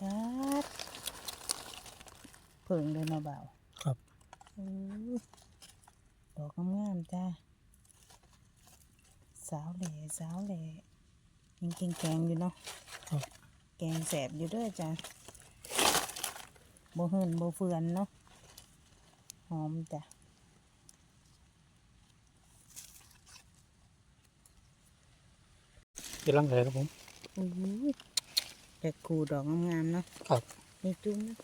ปัดเพิ่งเลยเนาะบ่าวครับอู้ดอกงามๆจ้าสาวแหล่สาวแหล่ยังกินแกงอยู่เนาะครับแกงแสบอยู่เด้วยจ้าบ่เหินบ่เฟือนเนาะหอมจ้ะเป็นรังแหครับผมอู้ย แต่กูดอกงามๆเนาะครับนี่จุ้มนะ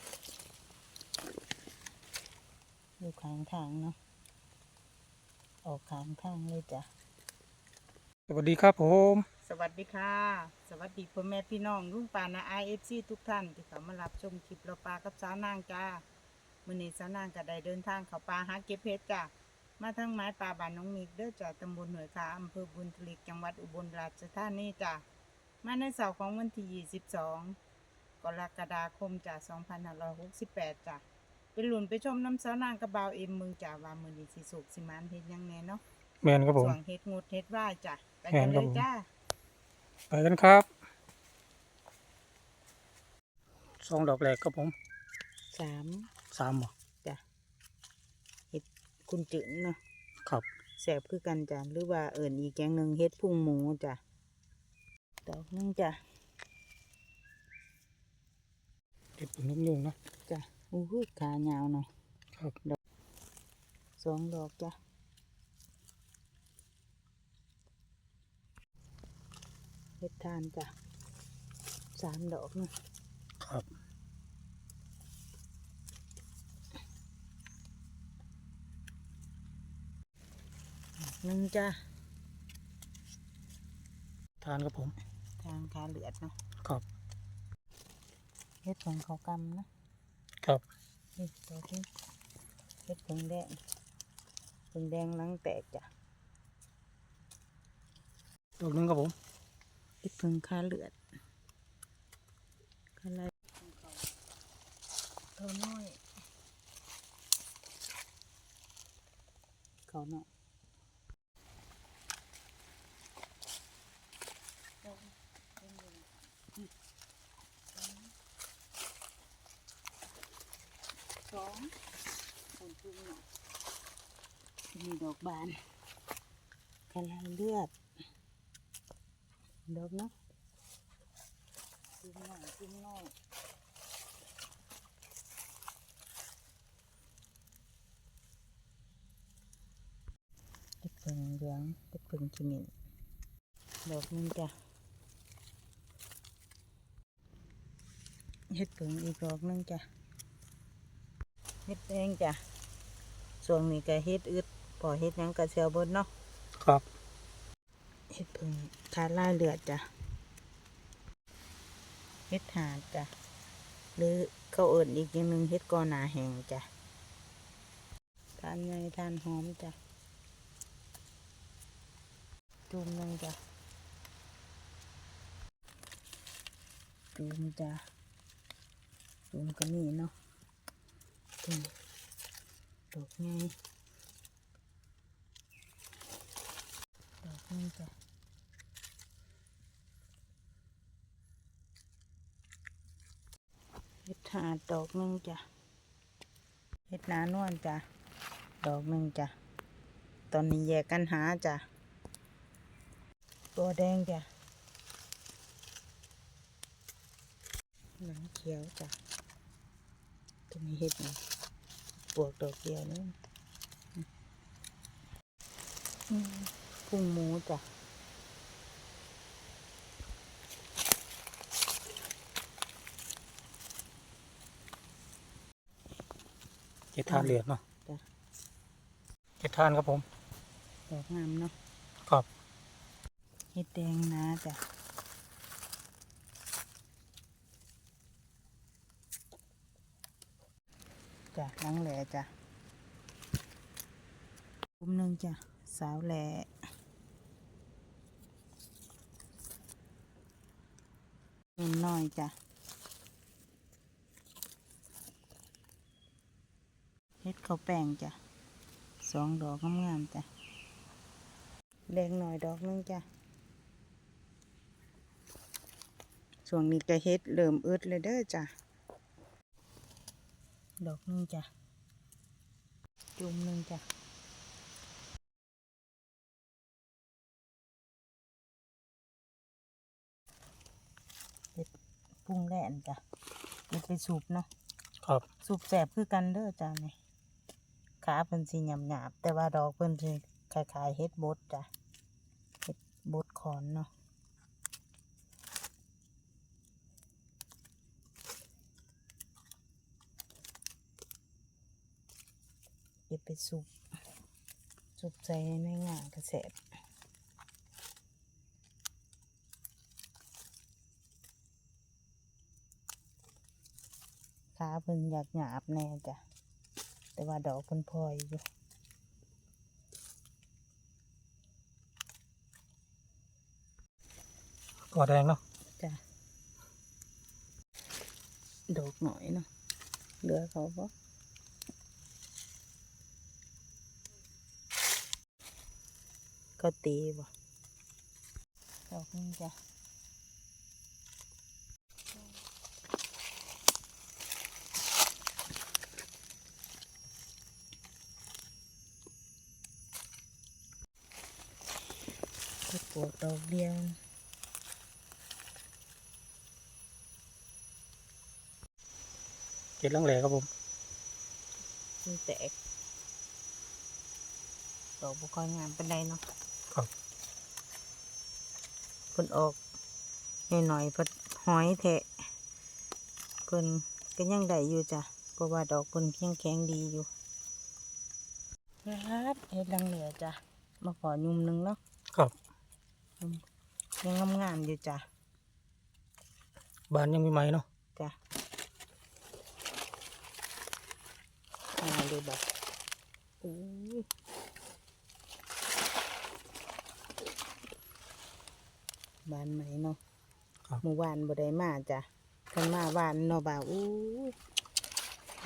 อยู่ข้างทางเนาะออกข้างทางเลยจ้ะสวัสดีครับผม สวัสดีค่ะ สวัสดีพ่อแม่พี่น้องลุงปานาไอเอฟซีทุกท่านที่เขามารับชมคลิปเราปลากับสาวนางจ้ามื้อนี้สาวนางก็ได้เดินทางเข้าป่าหาเก็บเพชรจ้ะมาทั้งไม้ป่าบ้านน้องมิกเด้อจ้ะตำบลหน่วยคาอำเภอบุญทลิกจังหวัดอุบลราชธานีจ้ะ มาในเสาร์ของวันที่ 22 กรกฎาคมจ้ะ2568จ้ะเป็นหลุนไปชมน้ำสาวนางกระบาวเอ็มเมืองจ้ะว่ามื้อนี้สิสุกสิมานเฮ็ดหยังแน่เนาะแมนครับผมส่วงเฮ็ดงูดเฮ็ดว่ายจ้ะไปกันแม่นคเลรับยผมจ้าไปกันครับสองดอกแรกครับผมสามสามบ่จ้ะเห็ดคุณจืดเนาะครับแสบคือกันจ้ะหรือว่าเอิ่นอีกแกงหนึ่งเฮ็ดพุงหมูจ้ะ ดอกหนึงจ้ะเก็บเป็นนุ่มๆเนาะจ้ะอู้หูขายาวเนาะครับสองดอกจ้ะเฮ็ดทานจ้ะสามดอกเนาะครับดอกหนึงจ้ะทานครับผม ทางขาเหลือดเนาะครับเฮ็ดผงเขาวกำนะครับนี่ดอกนี้เฮ็ดผงแดงผงแดงหลังแตกจ้ะดอกหนึงครับผมอีกพึ่งค่าเลือดค่าอะไรเขาน้อยเขาน้อยสองคนพึ่งหน่อย มีดอกบานค่าเลือดดอกเนาะจิ้มหน่อยจิ้มหน่อยเด็ดผึ่งเหลืองเด็ดผึ่งขมิ้นดอกนึงจ้ะเฮ็ดผึ่งอีกดอกนึงจ้ะเฮ็ดแดงจ้ะส่วนนี้ก็เฮ็ดอึด อเฮ็ดหยังก็เสียวเบนเนาะครับเห็ดพึ่งทาล่าเลือดจ้ะเห็ดหาดจ้ะหรือเขาเอิญอีกอย่างหนึ่งเห็ดกอหนาแหงจ้ะทานไงทานหอมจ้ะจุ่มหนึงจ้ะจุ่มจ้ะจุ่มก็มีเนาะจุ่มดอกไงดอก นี้จ้ะเห็ดหาดดอกหนึ่งจ้ะเห็ดนานวลจ้ะดอกหนึ่งจ้ะตอนนี้แยกกันหาจ้ะตัวแดงจ้ะหนังเขียวจ้ะตัวนี้เห็ดนะปวกดอกเดียวนี่อืม พุงหมูจ้ะเก็บทานเหลือดเนาะจ้ะเก็บทานครับผมดอกงามเนาะครับเห็ดแดงนะจ้ะจ้ะนังแหล่จ้ะกุมหนึ่งจ้ะ สาวแหล่เงิ นน้อยจ้ะเฮ็ดข้าวแป้งจ้ะสองดอกงามๆจ้ะแดงหน่อยดอกนึงจ้ะช่วงนี้ก็เฮ็ดเริ่มอึดเลยเด้อจ้ะดอกนึงจ้ะจุ่มนึงจ้ะ ดปรุงแล่นจ้ะเฮ็ดไปสูบเนาะครับสูบแสบคือกันเด้อจ้านี่ขาเพิ่นสิหยาบหยาบๆแต่ว่าดอกเพิ่นสิคล้ายๆเฮ็ดบดจ้ะเฮ็ดบดขอนเนาะเก็บไปสูบสูบใส่ในงานกระแสบ ขาเพิ่นอยากหยาบแน่จ้ะ แต่ว่าดอกเพิ่นพลอยอยู่กอแดงเนาะจ้ะดอกหน่อยเนาะเหลือเขาปะก็ตีบ่ดอกนี้จ้ะก็ ปวดดอกเดียวเจ็ดลังแหล่ครับผมมันแตกดอกบุคอยงามเป็นไดเนาะครับเพิ่นออกหน่อยๆเพิ่นหอยแทะเพิ่นก็ยังได้อยู่จ้ะเพราะว่าดอกเพิ่นยังแข็งดีอยู่ครับเฮ็ดลังเหลือจ้ะมาขอยุ่มหนึงเนาะครับ ยังงามๆอยู่จ้ะบานยังมีไหมเนาะจ้ะอ่าดูแบบอู้ยบานไหมเนาะครับ เมื่อวานบ่ได้มาจ้ะคันมาวานเนาะบ่าวอู้ย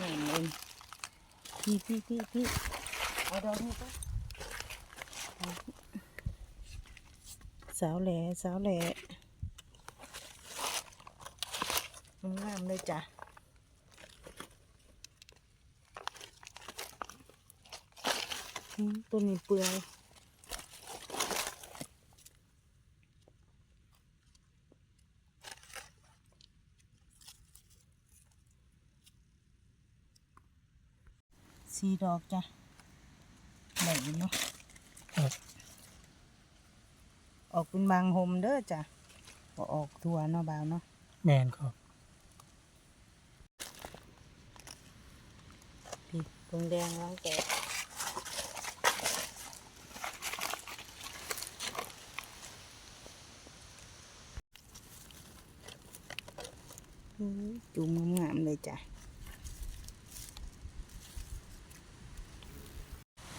งามเองพี่พี่พี่พี่เอาดอกนี้ปะ สาวแหล่สาวแหล่งามเลยจ้ะอืมตัวนี้เปลือยสีดอกจ้ะไหนเนาะ ออกเป็นบางโฮมเด้อจ้ะบ่ออกทั่วเนาะบ่าวเนาะแมนครับพี่ตรงแดงล้างแกะอื้อจุ่มงามๆเลยจ้ะ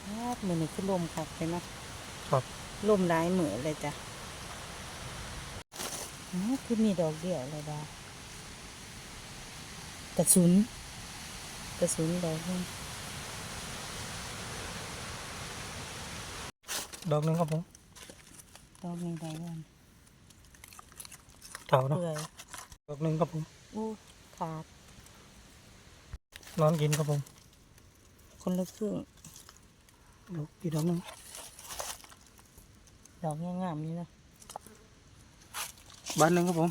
ครับมือนี้คือลมคักเลยเนาะครับลมร้ายเหมือเลยจ้ะอ๋อ คือมีดอกเดียวเลยดากระสุนกระสุนดอกนึงดอกหนึงครับผมดอกนี้ได้ยังเต่าเนาะเปื่อยดอกหนึงครับผมอู้ขาดนอนกินครับผม คนละครึ่งดอกอีกดอกหนึงดอกงามๆนี่เนาะ บานหนึ่งครับผม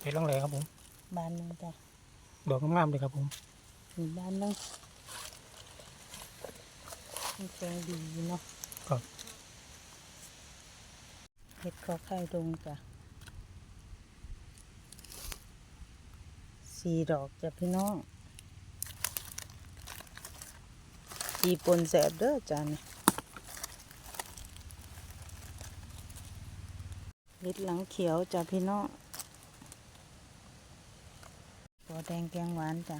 เจ็ดลังแหล่ครับผมบานหนึงจ้ะดอกงามๆเลยครับผมมีบานหนึงมันแกงดีเนาะครับเห็ดขอไข่ดงจ้ะสี่ดอกจ้ะพี่น้องปีปนแสบเด้อจ้ะนี่ เห็ดหลังเขียวจ้ะพี่น้องตัวแดงแกงหวานจ้ะ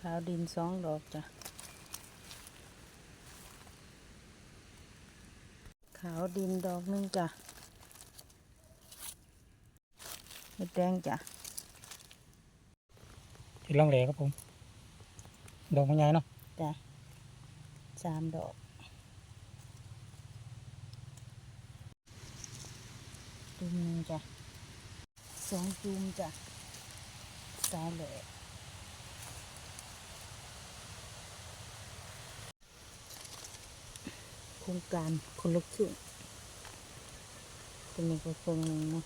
ขาวดินสองดอกจ้ะ ขาวดินดอกหนึงจ้ะ เห็ดแดงจ้ะเจ็ดลังแหล่ครับผม ดอกมันใหญ่เนาะ จ้ะสามดอก จุ่มหนึ่งจ้ะสองจุ่มจ้ะสาวแหล่โครงการคนละครึ่งตัวนี้ก็ครึ่งหนึ่งเนาะ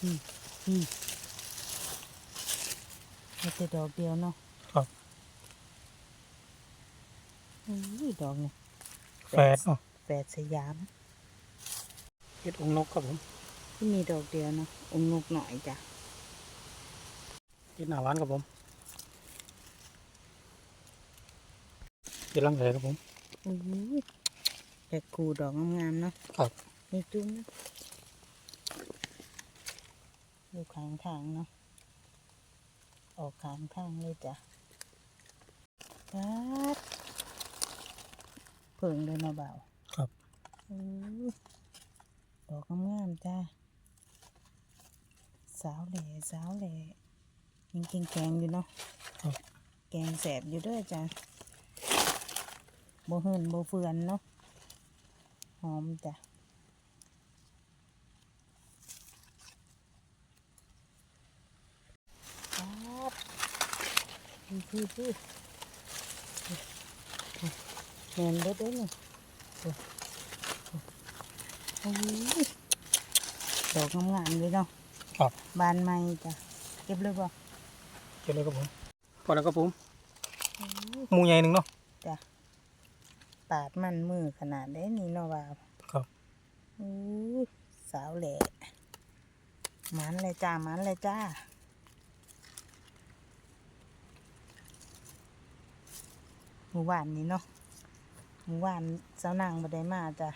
อืมอืมมีแต่ดอกเดียวเนาะครับอุ้ยดอกนี่แฝดเนาะแปดสยาม เห็ดองค์นกครับผมที่มีดอกเดียวเนาะองค์นกหน่อยจ้ะเห็ดหน้าหวานครับผมเห็ดรังแหครับผมอุ้ยแต่คูดอกงามๆเนาะครับมีจุ้มนะอยู่ข้างทางเนาะออกข้างทางเลยจ้ะปัดเพิ่งเลยมาเบาครับอุ้ย ดอกงามๆจ้าสาวเหล่สาวเหล่ยังกินแกงอยู่เนาะครับแกงแสบอยู่เด้วยจ้ะโบเหินโบเฟือนเนาะหอมจ้ะครับพี่พี่พี่แมนเบิดเด้อนี่โอ้ย ดอกงามๆเลยเนาะครับบานใหม่จ้ะเก็บเลยบ่เห็ดเลยครับผมพอแล้วครับผมหมูใหญ่หนึ่งเนาะจ้ะปาดมันมือขนาดได้นี่เนาะว่าครับอู้ยสาวแหล่มันเลยจ้ามันเลยจ้าหมู่บ้านนี้เนาะหมู่บ้านสาวนางบ่ได้มาจ้ะ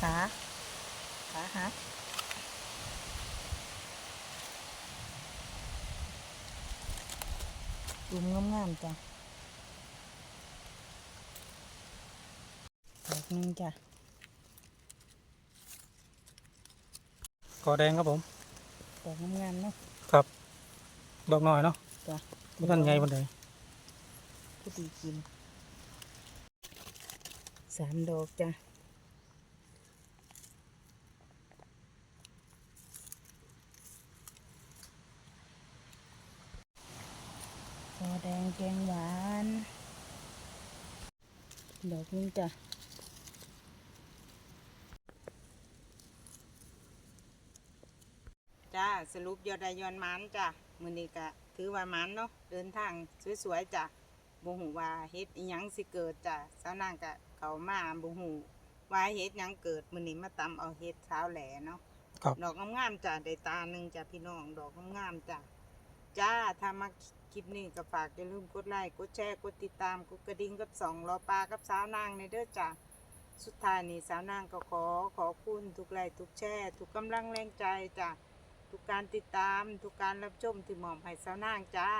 ขาขาหักจุ่มงามๆจ้ะดอกหนึงจ้ะกอแดงครับผม ดอกงามๆเนาะ ครับ ดอกน้อยเนาะจ้ะไม่ทันใหญ่ปานใดพอดีกิน สามดอกจ้ะ แดงแกงหวาน ดอกนี้จ้ะจ้าสรุปยอดได้ยอนหมันจ้ะมื้อนี้ก็ถือว่าหมันเนาะเดินทางสวยๆจ้ะบ่ฮู้ว่าเฮ็ดอีหยังสิเกิดจ้ะสาวนางก็เข้ามาบ่ฮู้ว่าเฮ็ดหยังเกิดมื้อนี้มาตำเอาเฮ็ดเช้าวแหลเนาะครับดอกงามๆจ้ะได้ตาหนึงจ้ะพี่น้องดอกงามๆจ้ะจ้าถ้ามา คลิปนี้ก็ฝากอย่าลืมกดไลค์กดแชร์กดติดตามกดกระดิ่งกับสองรอปลากับสาวนางในเด้อจ้ะสุดท้ายนี้สาวนางก็ขอขอบคุณทุกไลค์ทุกแชร์ทุกกำลังแรงใจจ้ะทุกการติดตามทุกการรับชมที่หม่อมให้สาวนางจ้า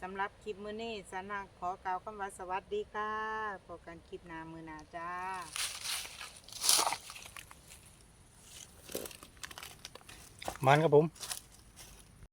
สำหรับคลิปมือนี้สาวนางขอกล่าวคำว่าสวัสดีค่ะพบกันคลิปหน้ามือหน้าจ้ามันครับผม